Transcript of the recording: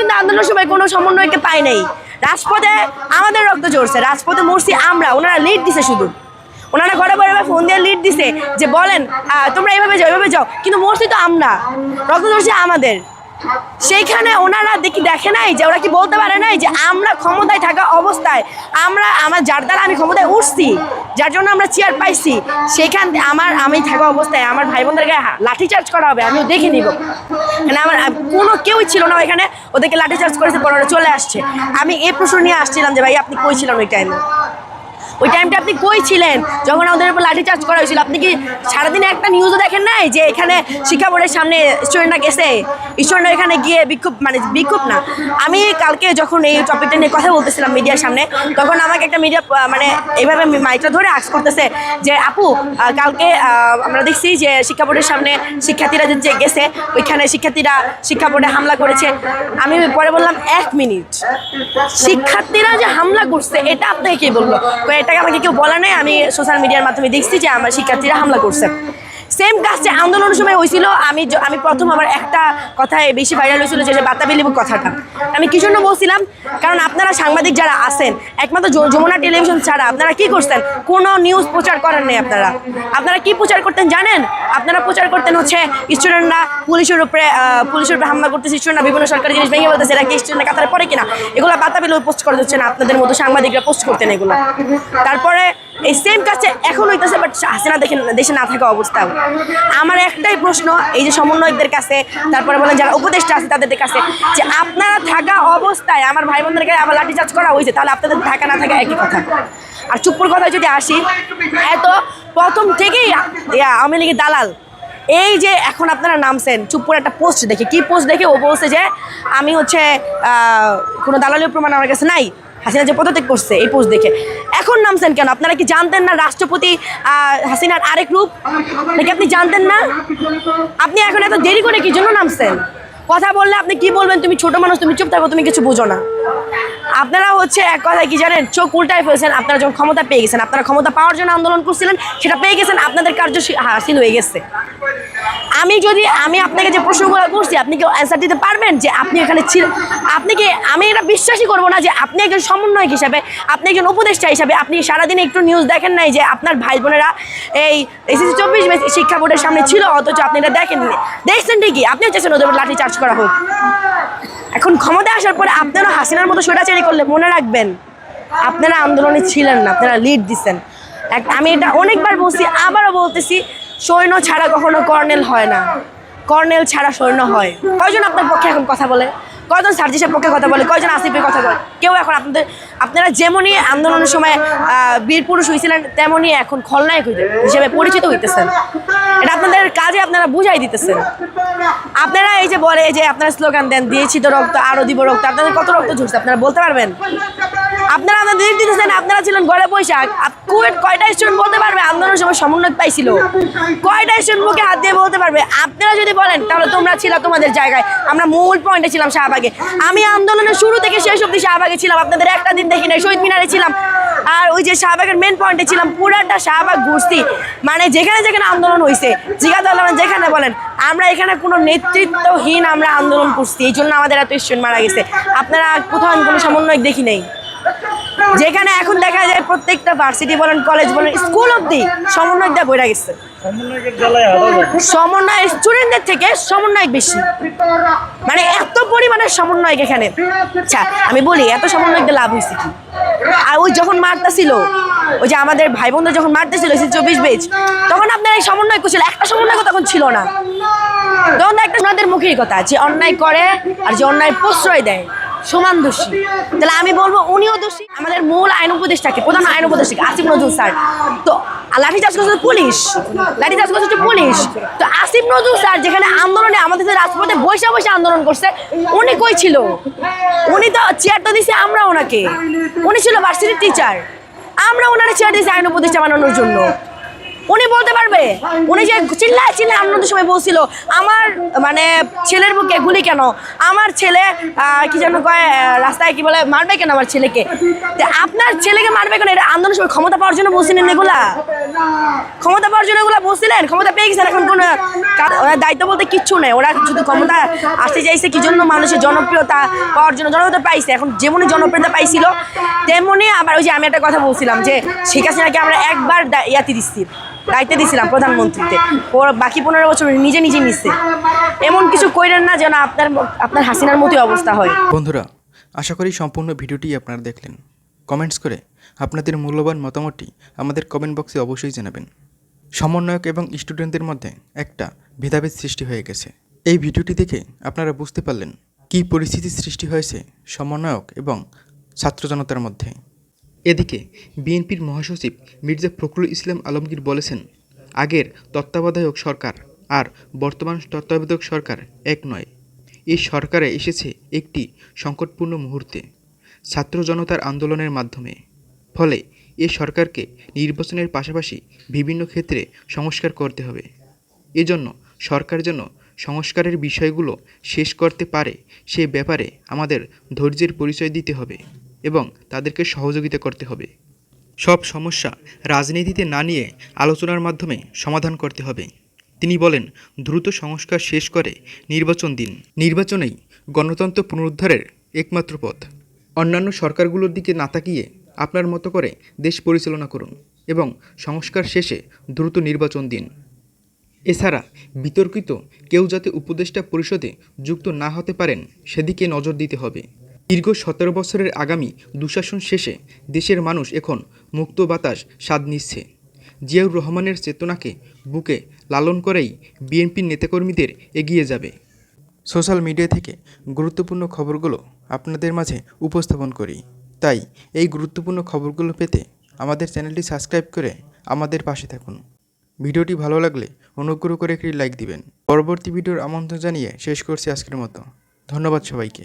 কিন্তু আন্দোলনের সময় কোনো সমন্বয়কে পাই নাই। রাজপথে আমাদের রক্ত চড়ছে রাজপথে মরছি আমরা। ওনারা লিড দিছে শুধু। ওনারা ঘরে ঘরে ফোন দিয়ে লিড দিছে যে, বলেন তোমরা এইভাবে যাও এইভাবে যাও। কিন্তু মরছি তো আমরা। রক্ত চড়ছে আমাদের। সেইখানে ওনারা দেখি দেখে নাই যে ওরা কি বলতে পারে নাই যে আমরা ক্ষমতায় থাকা অবস্থায়, আমরা, আমার যার দ্বারা আমি ক্ষমতায় উঠছি, যার জন্য আমরা চেয়ার পাইছি, সেইখান আমার, আমি থাকা অবস্থায় আমার ভাই বোনদের গায়ে লাঠিচার্জ করা হবে, আমিও দেখে নিব। মানে আমার কোনো কেউই ছিল না ওইখানে, ওদেরকে লাঠিচার্জ করেছে, পরে চলে আসছে। আমি এই প্রশ্ন নিয়ে আসছিলাম যে ভাই আপনি কই ছিলেন ওই টাইমে ওই টাইমটা আপনি কই ছিলেন? যখন আমাদের উপর লাঠিচার্জ করা হয়েছিল, আপনি কি সারাদিনে একটা নিউজও দেখেন নাই যে এখানে শিক্ষা বোর্ডের সামনে স্টুডেন্টরা গেছে? স্টুডেন্টরা এখানে গিয়ে বিক্ষোভ মানে বিক্ষোভ না। আমি কালকে যখন এই টপিকটা নিয়ে কথা বলতেছিলাম মিডিয়ার সামনে, তখন আমাকে একটা মিডিয়া মানে এইভাবে মাইকটা ধরে আক্স করতেছে যে, আপু কালকে আমরা দেখছি যে শিক্ষা বোর্ডের সামনে শিক্ষার্থীরা যে গেছে, ওইখানে শিক্ষার্থীরা শিক্ষা বোর্ডে হামলা করেছে। আমি পরে বললাম, এক মিনিট শিক্ষার্থীরা যে হামলা করছে, এটা আপনাকে কে বলল? তো এটাকে আমাকে কেউ বলা নাই, আমি সোশ্যাল মিডিয়ার মাধ্যমে দেখছি যে আমার শিক্ষার্থীরা হামলা করছে। সেম কাজটা আন্দোলনের সময় হয়েছিল, আমি আমি প্রথম আমার একটা কথায় বেশি ভাইরাল হয়েছিল যে বাতাবি লেবু কথাটা। আমি কি জন্য বলছিলাম, কারণ আপনারা সাংবাদিক যারা আছেন, একমাত্র যমুনা টেলিভিশন ছাড়া আপনারা কি করছেন? কোনো নিউজ প্রচার করেন নাই আপনারা। আপনারা কি প্রচার করতেন জানেন? আপনারা প্রচার করতেন হচ্ছে স্টুডেন্টরা পুলিশের উপরে পুলিশের উপরে হামলা করতেছে স্টুডেন্টরা বিভিন্ন সরকারি জিনিস ভেঙে বলতেছে এরা কি স্টুডেন্টের কাতারে পড়ে কিনা? এগুলো বাতাবি লেবু পোস্ট করে দিচ্ছে না আপনাদের মতো সাংবাদিকরা পোস্ট করতেন এগুলো। তারপরে এই সেম কাজটা এখন হইতেছে বাট হাসিনা দেখে দেশে না থাকা অবস্থা আমার একটাই প্রশ্ন, এই যে সমন্বয়কদের কাছে, তারপরে বলেন যারা উপদেষ্টা আছে তাদের কাছে, যে আপনারা থাকা অবস্থায় আমার ভাই বোনদেরকে আবার লাঠি লাঠিচার্জ করা হয়েছে, তাহলে আপনাদের থাকা না থাকা একই কথা। আর চুপ্পুর কথা যদি আসি এত প্রথম থেকেই আওয়ামী লীগের দালাল। এই যে এখন আপনারা নামছেন, চুপ্পুর একটা পোস্ট দেখে, কি পোস্ট দেখে ও বলছে যে, আমি হচ্ছে কোনো দালালীয় প্রমাণ আমার কাছে নাই হাসিনা যে পদত্যাগ করছে, এই পোস্ট দেখে। এখন নামছেন কেন? আপনারা কি জানতেন না রাষ্ট্রপতি হাসিনার আরেক রূপ? নাকি আপনি জানতেন না? আপনি এখন এত দেরি করে কি জন্য নামছেন? কথা বললে আপনি কি বলবেন? তুমি ছোট মানুষ, তুমি চুপ থাকো, তুমি কিছু বোঝো না। আপনারা হচ্ছে এক কথায় কি জানেন? চোখ উল্টায় ফেলছেন, আপনারা যখন ক্ষমতা পেয়ে গেছেন, আপনারা ক্ষমতা পাওয়ার জন্য আন্দোলন করছিলেন, সেটা পেয়ে গেছেন, আপনাদের কার্য হাসিল হয়ে গেছে। আমি যদি, আমি আপনাকে যে প্রশ্নগুলো করছি, আপনি কি অ্যান্সার দিতে পারবেন যে আপনি এখানে ছিলেন আপনি কি, আমি এটা বিশ্বাসই করব না যে আপনি একজন সমন্বয়ক হিসাবে, আপনি একজন উপদেষ্টা হিসাবে, আপনি সারাদিন একটু নিউজ দেখেন নাই যে আপনার ভাই বোনেরা এই এসএসসি চব্বিশ শিক্ষা বোর্ডের সামনে ছিল, অথচ আপনি এটা দেখেননি। দেখছেন ঠিকই আপনিও চাইছেন ওদের লাঠি চার্জ করা হোক। এখন ক্ষমতা আসার পরে আপনারা হাসিনার মতো সোটাচারি করলে মনে রাখবেন, আপনারা আন্দোলনে ছিলেন না, আপনারা লিড দিচ্ছেন আমি এটা অনেকবার বলছি, আবারও বলতেছি সৈন্য ছাড়া কখনো কর্নেল হয় না। কর্নেল ছাড়া সৈন্য হয়। কয়জন আপনার পক্ষে এখন কথা বলে? কয়জন সার্জিসের পক্ষে কথা বলে? কয়জন আসিফের কথা বলে? কেউ এখন আপনাদের আপনারা যেমনই আন্দোলনের সময় বীর পুরুষ হয়েছিলেন তেমনই এখন খলনায়ক হইতে- হিসেবে পরিচিত হইতেছেন। এটা আপনাদের কাজে আপনারা বুঝাই দিতেছেন। আপনারা এই যে বলে যে আপনারা স্লোগান দেন, দিয়েছি তো রক্ত, আরও দিব রক্ত, আপনাদের কত রক্ত ঝরছে, আপনারা বলতে পারবেন? আপনারা আপনাদের দিক দিতেছেন আপনারা ছিলেন ঘরে বৈশাখ। কুয়েট কয়টা স্টুডেন্ট বলতে পারবে? আন্দোলনের সময় সমন্বয় পাইছিল। কয়টা স্টুডেন্ট মুখে হাত দিয়ে বলতে পারবে? আপনারা যদি বলেন, তাহলে তোমরা ছিল তোমাদের জায়গায়। আমরা মূল পয়েন্টে ছিলাম শাহবাগে। আমি আন্দোলনের শুরু থেকে শেষ অব্দি শাহবাগে ছিলাম। আপনাদের একটা দিন দেখি নাই, শহীদ মিনারে ছিলাম। আর ওই যে শাহবাগের মেন পয়েন্টে ছিলাম, পুরাটা শাহবাগ ঘুরছি মানে যেখানে যেখানে আন্দোলন হয়েছে জিজ্ঞাসা করলাম যেখানে বলেন, আমরা এখানে কোনো নেতৃত্বহীন আমরা আন্দোলন করছি। এই জন্য আমাদের এত স্টুডেন্ট মারা গেছে। আপনারা কোথাও আমি কোনো সমন্বয় দেখি নেই। যেখানে এখন দেখা যায় প্রত্যেকটা ভার্সিটি বলেন কলেজ বলেন স্কুল অব্দি সমন্বয় দেওয়া বইরা গেছে। সমন্বয় স্টুডেন্টদের থেকে সমন্বয় বেশি। মানে এত পরিমাণের সমন্বয় এখানে। আচ্ছা আমি বলি এত সমন্বয়কদের লাভ হয়েছে কি? আর ওই যখন মারতেছিল ওই যে আমাদের ভাই বোনদের যখন মারতেছিল সে চব্বিশ বেজ তখন আপনার এই সমন্বয় করছিল। একটা সমন্বয় তখন ছিল না। তখন একটা ওনাদের মুখেই কথা যে অন্যায় করে আর যে অন্যায় প্রশ্রয় দেয়। সমান দোষী। তাহলে আমি বলব উনিও দোষী, আমাদের মূল আইন উপদেষ্টাকে, প্রধান আইন উপদেষ্টাকে, আসিফ নজরুল স্যার। তো লাঠি চার্জ করছে পুলিশ, লাঠি চার্জ করছে পুলিশ। তো আসিফ নজরুল স্যার যেখানে আন্দোলনে আমাদের রাজপথে বসে বসে আন্দোলন করছে, উনি কই ছিল? উনি তো চেয়ারটা দিছে আমরা ওনাকে। উনি ছিল ভার্সিটির টিচার আমরা ওনারা চেয়ার দিয়েছি আইন উপদেষ্টা বানানোর জন্য। উনি বলতে পারবে। উনি যে চিল্লায় চিল্লায় আনন্দ সময় বলছিল, আমার মানে ছেলের বুকে গুলি কেন? আমার ছেলে কি যেন কয় রাস্তায় কি বলে, মারবে কেন আমার ছেলেকে? আপনার ছেলেকে মারবে কেন? এটা আন্দোলন সময় ক্ষমতা পাওয়ার জন্য বলছিলেন এগুলা? ক্ষমতা পাওয়ার জন্য এগুলা বলছিলেন? ক্ষমতা পেয়ে গেছেন এখন কোনো দায়িত্ব বলতে কিচ্ছু নেই। ওরা শুধু ক্ষমতা আসতে চাইছে কি জন্য মানুষের জনপ্রিয়তা পাওয়ার জন্য? জনপ্রিয়তা পাইছে। এখন যেমনই জনপ্রিয়তা পাইছিল তেমনি আবার ওই যে আমি একটা কথা বলছিলাম যে, শেখ হাসিনাকে আমরা একবার ইয়াতে দিচ্ছি। দায়িত্বে দিছিলাম প্রধানমন্ত্রীতে। ওর বাকি পনেরো বছর নিজে নিজে নিচ্ছে এমন কিছু কইরেন না যেন আপনার আপনার হাসিনার মতোই অবস্থা হয়। বন্ধুরা, আশা করি সম্পূর্ণ ভিডিওটি আপনারা দেখলেন। কমেন্টস করে আপনাদের মূল্যবান মতামতটি আমাদের কমেন্ট বক্সে অবশ্যই জানাবেন। সমন্বয়ক এবং স্টুডেন্টদের মধ্যে একটা ভেদাভেদ সৃষ্টি হয়ে গেছে। এই ভিডিওটি দেখে আপনারা বুঝতে পারলেন কী পরিস্থিতির সৃষ্টি হয়েছে সমন্বয়ক এবং ছাত্র জনতার মধ্যে। এদিকে, বিএনপির মহাসচিব মির্জা ফখরুল ইসলাম আলমগীর বলেছেন, আগের তত্ত্বাবধায়ক সরকার আর বর্তমান তত্ত্বাবধায়ক সরকার এক নয়। এই সরকারে এসেছে একটি সংকটপূর্ণ মুহূর্তে, ছাত্র জনতার আন্দোলনের মাধ্যমে। ফলে এ সরকারকে নির্বাচনের পাশাপাশি বিভিন্ন ক্ষেত্রে সংস্কার করতে হবে। এজন্য সরকার যেন সংস্কারের বিষয়গুলো শেষ করতে পারে, সে ব্যাপারে আমাদের ধৈর্যের পরিচয় দিতে হবে। এবং তাদেরকে সহযোগিতা করতে হবে। সব সমস্যা রাজনীতিতে না নিয়ে আলোচনার মাধ্যমে সমাধান করতে হবে। তিনি বলেন, দ্রুত সংস্কার শেষ করে নির্বাচন দিন। নির্বাচনেই গণতন্ত্র পুনরুদ্ধারের একমাত্র পথ। অন্যান্য সরকারগুলোর দিকে না তাকিয়ে আপনার মতো করে দেশ পরিচালনা করুন এবং সংস্কার শেষে দ্রুত নির্বাচন দিন। এছাড়া বিতর্কিত কেউ যাতে উপদেষ্টা পরিষদে যুক্ত না হতে পারেন, সেদিকে নজর দিতে হবে। দীর্ঘ সতেরো বছরের আগামী দুঃশাসন শেষে দেশের মানুষ এখন মুক্ত বাতাস স্বাদ নিচ্ছে। জিয়াউর রহমানের চেতনাকে বুকে লালন করেই বিএনপির নেতাকর্মীদের এগিয়ে যাবে। সোশ্যাল মিডিয়া থেকে গুরুত্বপূর্ণ খবরগুলো আপনাদের মাঝে উপস্থাপন করি। তাই এই গুরুত্বপূর্ণ খবরগুলো পেতে আমাদের চ্যানেলটি সাবস্ক্রাইব করে আমাদের পাশে থাকুন। ভিডিওটি ভালো লাগলে অনুগ্রহ করে একটি লাইক দিবেন। পরবর্তী ভিডিওর আমন্ত্রণ জানিয়ে শেষ করছি আজকের মতো। ধন্যবাদ সবাইকে।